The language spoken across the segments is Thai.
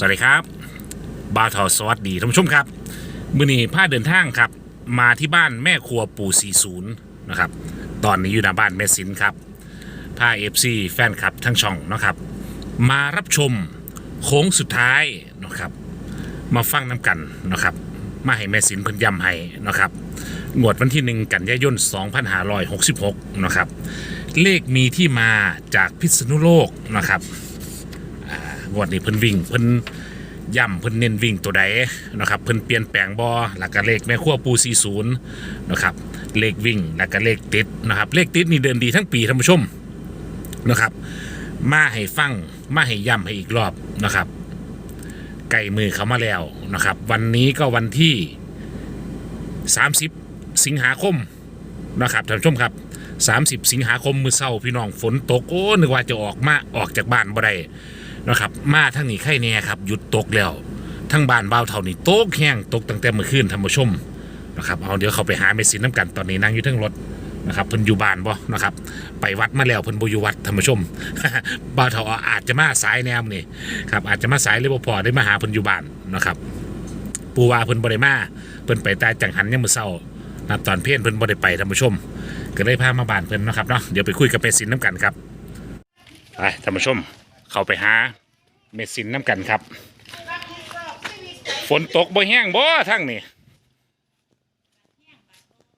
สวัสดีครับ บาทอสวัสดีท่านผู้ชมครับ มือนี้พาเดินทางครับ มาที่บ้านแม่ครัวปู่40นะครับ ตอนนี้อยู่หน้าบ้านแม่สินครับพาเอฟซีแฟนคลับทั้งช่องนะครับ มารับชมโค้งสุดท้ายนะครับ มาฟังน้ำกันนะครับ มาให้แม่สินเพิ่นย้ำให้นะครับงวดวันที่หนึ่งกันยายน 2566 นะครับ เลขมีที่มาจากพิษณุโลกนะครับ งวดนี้เพิ่นวิ่งเพิ่นย่ำเพิ่นเน้นวิ่งตัวใดนะครับเพิ่นเปลี่ยนแปลงบอแล้วก็เลขแม่ขั้วปู40นะครับเลขวิ่งแล้วก็เลขติดนะครับเลขติดนี่เดินดีทั้งปีท่านผู้ชมนะครับ มาให้ฟังมาให้ย่ำให้อีกรอบนะครับไก่มือเขามาแล้วนะครับ วันนี้ก็วันที่ 30 สิงหาคมนะครับท่านผู้ชมครับ 30 สิงหาคมมือเศร้าพี่น้องฝนตกโอ้นึกว่าจะออกมาออกจากบ้านบ่ได้ นะครับ มาทั้งนี้ไข่แน่ครับหยุดตกแล้วทั้งบ้านเบาวเท่านี้ตกแห้งตกตั้งแต่เมื่อคืนท่านผู้ชมนะครับเอาเดี๋ยวเขาไปหาเมสินน้ำกันตอนนี้นั่งอยู่ทั้งรถนะครับเพิ่นอยู่บ้านบ่นะครับ ไปวัดมาแล้วเพิ่นบ่อยู่วัดท่านผู้ชมบ่าวเท่าอาจจะมาสายแนวนี่ครับอาจจะมาสายเลยบ่พอได้มาหาเพิ่นอยู่บ้านนะครับ ปูว่าเพิ่นบ่ได้มาเพิ่นไปแต่จังหันยามมื้อเช้านะครับตอนเพลนเพิ่นบ่ได้ไปท่านผู้ชม ก็เลยพามาบ้านเพิ่นนะครับเนาะเดี๋ยวไปคุยกับเมสินน้ำกันครับไปท่านผู้ชม เข้าไปหาเม็ดสินน้ำกันครับ ฝนตกบ่แห้งบ่ทั้งนี่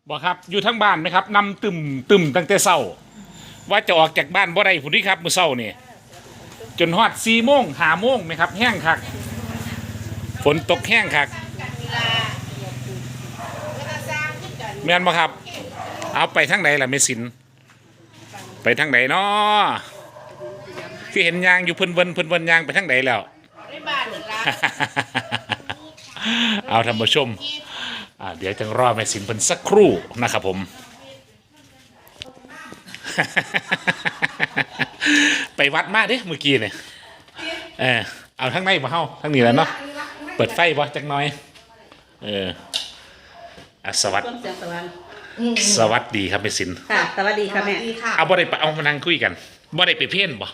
บ่ครับอยู่ทั้งบ้านไหมครับนำตึมตึมตั้งแต่เช้า ว่าจะออกจากบ้านบ่ได้ผู้นี้ครับมื้อเช้านี่จนฮอด4โมง5โมงไหมครับ แห้งคักฝนตกแห้งคักแม่นบ่ครับ เอาไปทางไหนล่ะเมสิน ไปทางไหนเนาะ คือเห็นยางอยู่เพิ่นเวินเพิ่นเวินยางไปทางไหนแล้วในบ้านนี่ล่ะเอาท่านผู้ชมอ่าเดี๋ยวจังรอแม่สินเพิ่นสักครู่นะครับผม ไปวัดมาเด้เมื่อกี้เนี่ยเออเอาทางในมาเฮาทางนี้แหล้วเนาะเปิดไฟบ่จักหน่อยเอออะสวัสดต้นเสียงสวรรค์สวัสดีครับแม่สินค่ะ สวัสดีค่ะแม่ดีค่ะเอาบ่ได้ไปเอามานั่งคุยกันบ่ได้ไปเพ่นบ่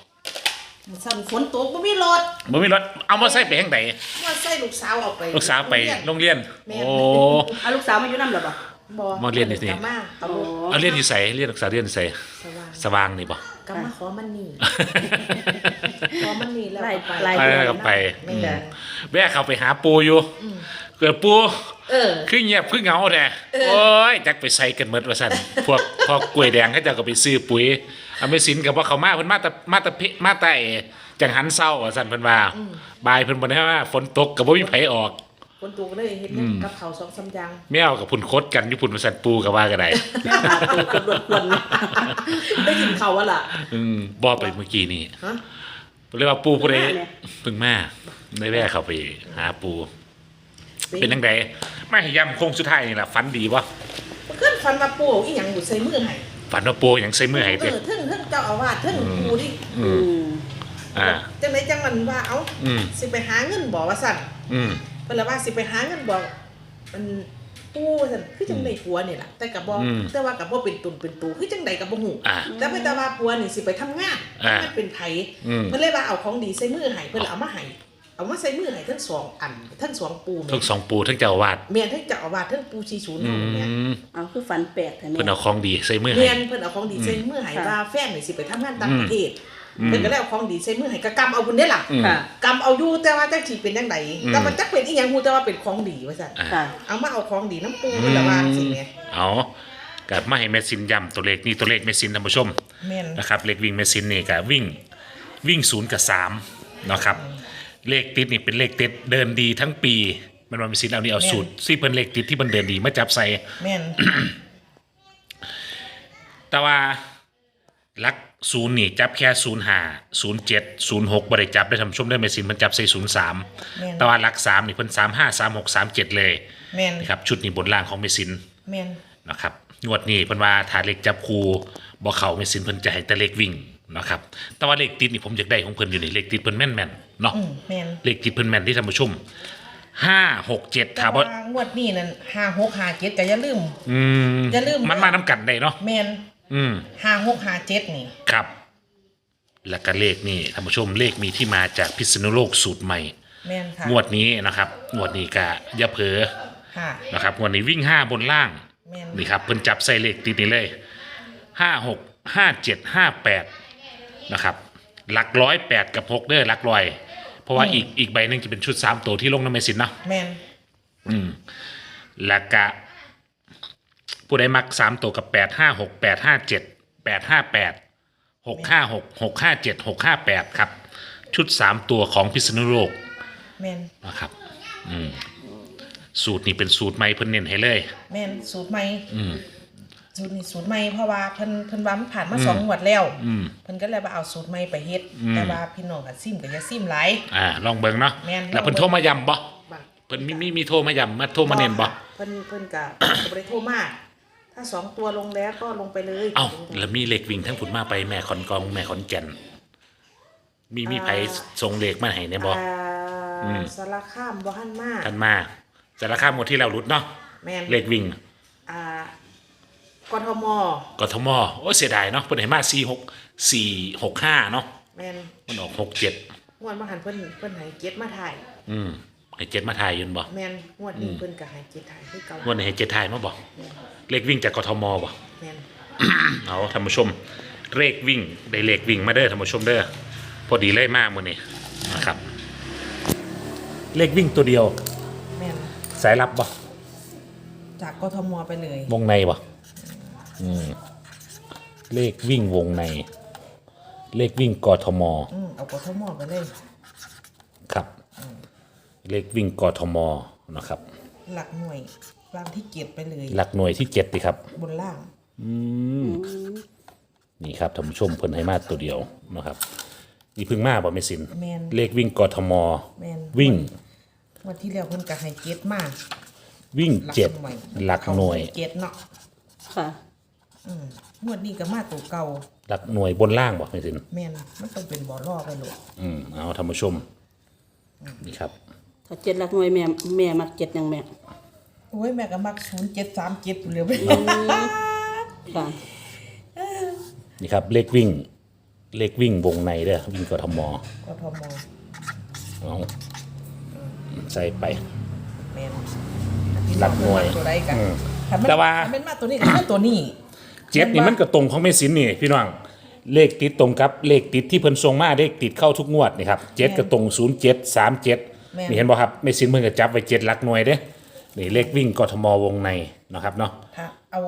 สั่นฝนตกบ่มีรถบ่มีรถเอามาใส่ไปทางไหนว่าใส่ลูกสาวเอาไปลูกสาวไปโรงเรียนแม่โอ้เอาลูกสาวมาอยู่น้ำหรอปะบ่มาเรียนนี่สิกลับมาเอาลูกเอาเรียนอยู่ไสเรียนศึกษาเรียนอยู่ไสสว่างสว่างนี่บ่กลับมาขอมันนี่ขอมันนี่แล้วไล่ก็ไล่ไปไปแล้วก็ไปแม่จ้ะแม่เขาไปหาปูอยู่เกิดปู เออ คือเงียบคือเหงาแท้โอ้ยจักไปใส่กันหมดว่าซั่นพวกพอกกล้วยแดงเขาเจ้าก็ไปซื้อปุ๋ยอเมสินกับว่าเขามาเพิ่นมาแต่มาแต่เพมาแต่จังหันเศร้าว่าซั่นเพิ่นว่าบายเพิ่นบ่ได้ว่าฝนตกก็บ่มีไผออกฝนตกเลยเฮ็ดกับข้าวสองสามอย่างแมวกับพุ่นโคดกันอยู่พุ่นว่าซั่นปูก็ว่าก็ได้แม่ตาตูกับรถควนได้กินข้าววะล่ะอืมบ่ไปเมื่อกี้นี่ฮะเรียกว่าปูผู้ใดมาเนี่ยเพิ่งมาได้แวะเข้าไปหาปู เป็นจังไดไม่ให้ย้ำโค้งสุดท้ายนี่ล่ะฝันดีบ่ขึ้นฟันมาปู่อีหยังบุใส่มือให้ฝันว่าปูหยังใส่มือให้เอเด้อเทึ่งเทึ่งเจ้าอาวาสเทึ่งปู่ดิอือืมมอ่า จังไดจังมันว่าเอ้าอืม สิไปหาเงินบ่ว่าซั่นอืม เพิ่นละว่าสิไปหาเงินบ่มันปู่ว่าซั่นคือจังไดผัวนี่ล่ะแต่ก็บ่อืม แต่ว่าก็บ่เป็นตุนเป็นตูคือจังไดก็บ่ฮู้อ่า แต่เพิ่นแต่ว่าผัวนี่สิไปทำงานอ่า มันเป็นไผอืม เพิ่นเลยว่าเอาของดีใส่มือให้เพิ่นเลยเอามาให้ เอามาใส่มือให้ทั้งสองอันทั้งสองปูแม่ทั้งสองปูทั้งเจ้าอาวาดแม่นทั้งเจ้าอาวาสทั้งปูชีศูนย์อืเฮาแม่นมเอาคือฝันแปลกแท้แม่เพิ่นเอาของดีใส่มือให้ แม่นเพิ่นเอาของดีใส่มือให้ค่ะ ว่าแฟนนี่สิไปทำงานต่างอืมประเทศอืม เพิ่นก็เลยเอาของดีใส่มือให้ก็กำเอาบุญได้ล่ะอืม ค่ะ กำเอาอยู่แต่ว่าจักสิเป็นจังไดอืม แต่มันจักเป็นอีหยังฮู้แต่ว่าเป็นของดีว่าซั่นอ่า ค่ะ เอามาเอาของดีน้ำปูเพิ่นละว่าสิแม่เอากับมาให้แม่ซินย้ำตัวเลขนี่ตัวเลขแม่ซินท่านผู้ชมแม่นนะครับเลขวิ่งแม่ซินนี่ก็วิ่งวิ่งศูนย์กับสามนะครับ เลขติดนี่เป็นเลขติดเดินดีทั้งปี มันมาแม่ซินเอานี่เอาสูตรซี่เพิ่นเลขติดที่มันเดินดีมาจับใส่แม่นแต่ว่าลักศูนย์นี่จับแค่ศูนย์ห้าศูนย์เจ็ดศูนย์หกบริจับได้ทำชมได้ไม่สินมันจับใส่ศูนย์สามแม่นแต่ว่าลักสามนี่เพิ่นสามห้าสามหกสามเจ็ดเลยแม่นนะครับชุดนี้บนล่างของเมสินแม่นนะครับงวดนี้เพิ่นว่าถ้าเลขจับคูบ่เข้าเมสินเพิ่นจะให้แต่เลขวิ่ง นะครับ แต่ว่าเลขติดนี่ผมอยากได้ของเพิ่นอยู่นี่เลขติดเพิ่นแม่นแม่นๆเนาะอืมแม่นเลขติดเพิ่นแม่นที่ท่านผู้ชมห้าหกเจ็ดแต่ถามว่าว่า งวดนี้นั่น5 6 5 7ก็อย่าลืม อืมอย่าลืม มันมาน้ำกันได้เนาะแม่นอืม5 6 5 7นี่ ครับ และก็เลขนี่ท่านผู้ชมเลขมีที่มาจากพิษณุโลกสูตรใหม่แแม่นค่ะงวดนี้นะครับงวดนี้กะอย่าเผลอค่ะนะครับงวดนี้วิ่ง5บนล่าง แม่นนี่ครับเพิ่นจับใส่เลขติดนี่เลยห้าหกห้าเจ็ดห้าแปด นะครับหลักร้อยแปดกับหกเด้อหลักร้อย เพราะว่าอีกอีกใบหนึงจะเป็นชุดสามตัวที่ลงน้ำเมสินเนาะแม่นอืมแล้วก็ผู้ใดมักสามตัวกับแปดห้าหกแปดห้าเจ็ดแปดห้าแปดหกห้าหกหกห้าเจ็ดหกห้าแปดครับ ชุดสามตัวของพิษณุโลกแม่นนะครับ อืมสูตรนี้เป็นสูตรใหม่เพิ่นเน้นให้เลย แม่นสูตรใหม่อืม สูตรนี้สูตรใหม่เพราะว่าเพิ่นเพิ่นว่ามันผ่านมาสองงวดแล้วอืม เพิ่นก็เลยว่าเอาสูตรใหม่ไปเฮ็ดอืม แต่ว่าพี่น้องก็ซิมก็อย่าซิมหลาย อ่าลองเบิ่งเนาะแม่น แล้วเพิ่นโทรมาย้ำบ่บักเพิ่นมีมีมีโทรมาย้ำมาโทรมาเน้นบ่เพิ่นเพิ่นก็ก็ บ่ได้โทรมาถ้าสองตัวลงแล้วก็ลงไปเลยเอ้าแล้วมีเหล็กวิ่งทั้งผุนมาไปแม่ขอนกองแม่ขอนแก่น มีมีไผส่งเหล็กมาให้เนี่ยบ่ อ่าอืม สารคามบ่ทันมาท่านมาสารคามหมดที่เรารุดเนาะแม่นเหล็กวิ่ง อ่า กทมกทมโอ้เสียดายเนาะเพิ่นให้มา46 465เนาะแม่นมันออก67งวดมาหันเพิ่นเพิ่นให้เจ็ดมาถ่ายอืมให้เจ็ดมาถ่ายอยืนบ่ แม่นงวดนี้เพิ่นก็ให้เจ็ดถ่ายคือเก่าวันนี้ให้เจ็ดถ่ายมาบ่เหล็กวิ่งจากกทมบ่ แม่นเอาท่านผู้ชมเลขวิ่งได้เลขวิ่งมาเด้อท่านผู้ชมเด้อพอดีเลยมากมื้อนี้นะครับ เลขวิ่งตัวเดียวแม่นสายลับบ่จากกทมไปเลย วงในบ่อืม เลขวิ่งวงใน เลขวิ่งกทม อืมเอากทมไปเลย ครับ เลขวิ่งกทมนะครับ หลักหน่วยรางที่เกียรไปเลย หลักหน่วยที่เจ็ดดิครับ บนล่างนี่ครับท่านผู้ชมเพิ่นให้มาตัวเดียวนะครับนี่เพิ่งมาบ่ไม่สินแม่น เลขวิ่งกทม แม่นวิ่งงวันที่แล้วเพิ่นก็ให้เจ็ดมาวิ่งหลักเจ็ดหน่วยหลักหน่วยเจ็ดเนาะค่ะ อืมงวดนี้ก็มาตัวเก่าหลักหน่วยบนล่างบ่ไม่สินแม่นมันต้องเป็นบ่อล่อไปโลดอืมเอาท่านผู้ชมนี่ครับ ถ้าเจ็ดหลักหน่วยแม่แม่มักเจ็ดยังแม่โอ้ยแม่ก็มักศูนย์เจ็ดสามเจ็ดเหลือไปค่ะ นี่ครับ เลขวิ่ง เลขวิ่งวงในเด้อวิ่งกทมกทมเอาใส่ไปแม่นหลักหน่วยตัวใดกันอืมถ้ามันแต่ว่าถ้ามันมาตัวนี้ก็มาตัวนี้ เจ็ดนี่มันก็ตรงของแม่สินนี่พี่น้องเลขติดตรงกับเลขติดที่เพิ่นส่งมาเลขติดเข้าทุกงวดนี่ครับเจ็ดก็ตรงศูนย์เจ็ดสามเจ็ดแม่น นี่เห็นบ่ครับแม่สินเพิ่นก็จับไว้เจ็ดหลักหน่วยเด้นี่เลขวิ่งกทมวงในนะครับเนาะถ้าเอา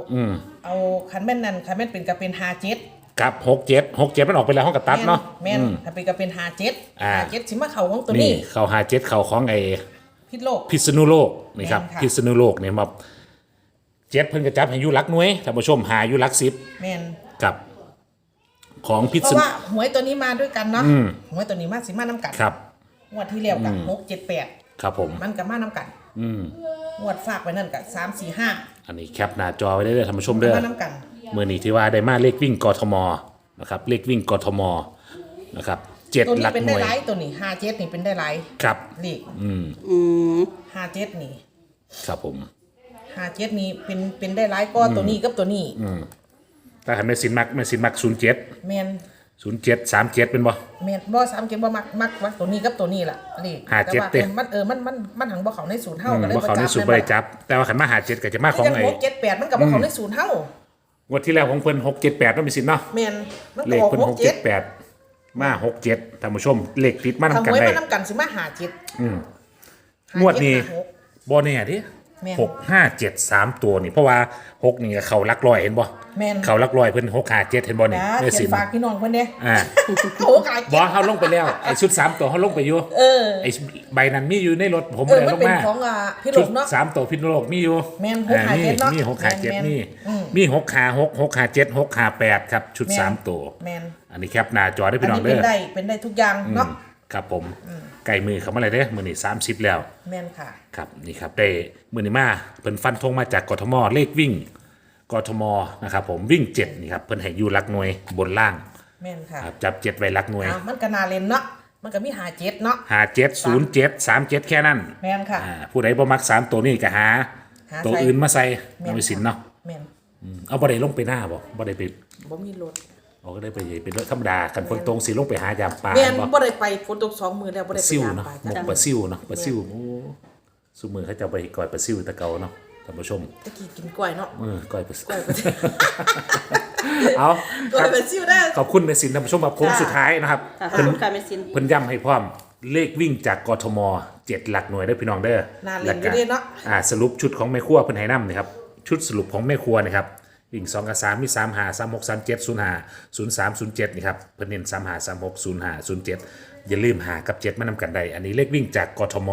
เอาคันแม่นนั่นคันแม่นเป็นก็เป็นหาเจ็ดกับหกเจ็ดหกเจ็ดมันออกไปแล้วห้องกระตัดเนาะ แม่นอืมถ้าเป็นก็เป็นหาเจ็ดอ่า หาเจ็ดสิมาเข้าของตัวนี่นี้เข้าหาเจ็ดเข้าของไอ้พิษโลก พิษณุโลกนี่ครับแม่นค่ะ พิษณุโลกเนี่ยมา เจ็ดเพิ่นก็จับให้อยู่หลักหน่วยท่านผู้ชมหาอยู่หลักสิบแม่นกับของพิเพราะษณุ ว่าหวยตัวนี้มาด้วยกันเนาะอืม หวยตัวนี้มาสิมาน้ำกันครับ งวดที่แล้วกับหกเจ็ดแปดครับผม มันกับมาน้ำกันอืม งวดฝากไปนั่นกับสามสี่ห้าอันนี้แคปหน้าจอไว้ได้เลยท่านผู้ชมเด้อ มาน้ำกัน เมื่อนี้ที่ว่าได้มาเลขวิ่งกทมนะครับเลขวิ่งกทมนะครับเจ็ดตัวหนี้ลักเป็นหได้น่วยไลท์ตัวนี้ห้าเจ็ดนี่เป็นได้ไลท์ครับเลขอืม อืมห้าเจ็ดนี่ ครับผม ห้าเจ็ดนี่เป็นเป็นได้ไลท์ก็ตัวนี้กับตัวนี้ถ้าหันแม่สินมักแม่สินมักศูนย์เจ็ดแมนศูนย์เจ็ดสามเจ็ดเป็นบ่แมนบ่สามเจ็ดบ่มักมักมักตัวนี้กับตัวนี้ล่ะเลขห้าเจ็ดแต่ว่าเต้เออมันเออมันมันมันหังบ่เขาในศูนย์เท่าอืมกันเลยว่าเขาในศูนย์บริจับ แต่ว่าขันมาหาเจ็ดก็จะมาของยังไอ้หกเจ็ดแปดมันกับบ่เขาในศูนย์เท่างวดที่แล้วของเพิ่นหกเจ็ดแปดต้องมีสินเนาะแมนมันเลก็ขบอกเพิ่นหหกกเจ็เจ็ดดแปดมาหกเจ็ดท่านผู้ชมเลขติดมาถ้าทำหกันวยได้มาน้ำกันสิมาหาเจ็ดงวดนี้ห้าเจ็ห้าหกบ่แน่ดิ แม่น หกห้าเจ็ดสามตัวนี่ เพราะว่าหกนี่ก็เขาลักลอยเห็นบ่แม่น เขาลักลอยเพิ่นหกห้าเจ็ดเห็นบ่นี่นะแม่เขีสิยนนฝากพี่น้องเพิ่นเด้อ่าโอ้กายบอเขาลงไปแล้วไอ้ชุดสามตัวเขาลงไปอยู่เออไอ้ใบนั้นมีอยู่ในรถผมเออเลยมันลงเป็นมาของอ่าพี่หลชุดกเนาะ สามตัวพิษณุโลกมีอยู่แม่นอ่หกห้าเจ็ดเนาะมีหกขาเจ็ดแม่นมีอืม มีหกขาหกหกขาเจ็ดหกขาแปดครับ ชุดแม่นสามตัว แมนอันนี้แคปหน้าจอได้อัพี่นน้องนี้เด้เป็นอ ได้เป็นได้ทุกอย่างเนาะอืม ครับผมไก่มือเขามาเลยเด้อมือนี่สามสิบแล้วแมนค่ะ ครับนี่ครับได้มือนี้มาเพิ่นฟันธงมาจากกทมเลขวิ่งกทมนะครับผมวิ่งเจ็ดนี่ครับเพิ่นให้อยู่หลักหน่วยบนล่างแมนค่ะครับจับเจ็ดไว้หลักหน่วยอะมันก็นาเล่นเนาะมันก็มีหาเจ็ดเนาะหาเจ็ดศูนย์เจ็ดสามเจ็ดแค่นั้นแมนค่ะอ่าผู้ใดบ่มักสามตัวนี้ก็หา หาตัวใส่อื่นมาใส่แม่นเอาไปสินเนาะแมนอืมเอาบ่ได้ลงไปหน้าบ่บ่ได้ไปบ่มีรถ เราก็ได้ไปเป็นรถธรรมดากันคนตรงสีลงไปหายามปลาแม่นบ่บ่ได้ไปฝนตกสองมือแล้วบ่ได้ไปซิวยามเนาะปลาหมกจ้ะปลาซิวเนาะปลาซิวโอ้สุมือเขาจะเอาไปก่อยปลาซิวตะเกาเนาะท่านผู้ชมตะกี้กินกล้วยเนาะเออก่อยปลาซิวกล้วยปลาซิวเอากล้ควรับยปลาซิวได้ ขอบคุณในสินท่านผู้ชมแบบโค้งค่ะสุดท้ายนะครับค่ะขอบเพิ่นคุณค่ะแม่สิน เพิ่นย้ำให้พร้อมเลขวิ่งจากกทมเจ็ดหลักหน่วยได้อพี่น้องเด้อน่าเล่นอยู่เด้เนาะ อ่าสรุปชุดของแม่ครัวเพิ่นให้นำนะครับชุดสรุปของแม่ครัวนะครับ วิ่งสองกับสามมีสามหาสามหกสามเจ็ดศูนย์หาศูนย์สามศูนย์เจ็ดนี่ครับเพิ่นเน้นสามหาสามหกศูนย์หาศูนย์เจ็ดอย่าลืมหากับเจ็ดมานำกันได้อันนี้เลขวิ่งจากกทม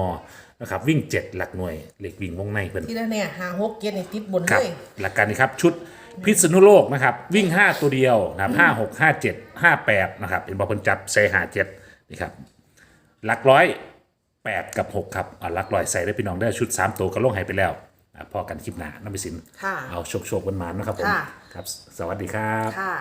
นะครับวิ่งเจ็ดหลักหน่วยเลขวิ่งวงในเพิ่นที่นั่นเนี่ยหาหกเกียร์นี่ติดบนคเลรับยหลักการนี้ครับชุดพิษณุโลกนะครับวิ่ง5ตัวเดียวนะครับห้าหกห้าเจ็ดห้าแปดนะครับเป็นบอลพนจับใส่หาเจ็ดนี่ครับหลักร้อยแปดกับหกครับเอาหลักร้อยใส่ได้พี่น้องได้ชุด3ตัวก็ลงใหายไปแล้วอะ พอกันคลิปหน้าน้ำไปสิน ค่ะ เอาโชคโชคๆวันหมานๆนะครับผม ค่ะ ครับ สวัสดีครับ ค่ะ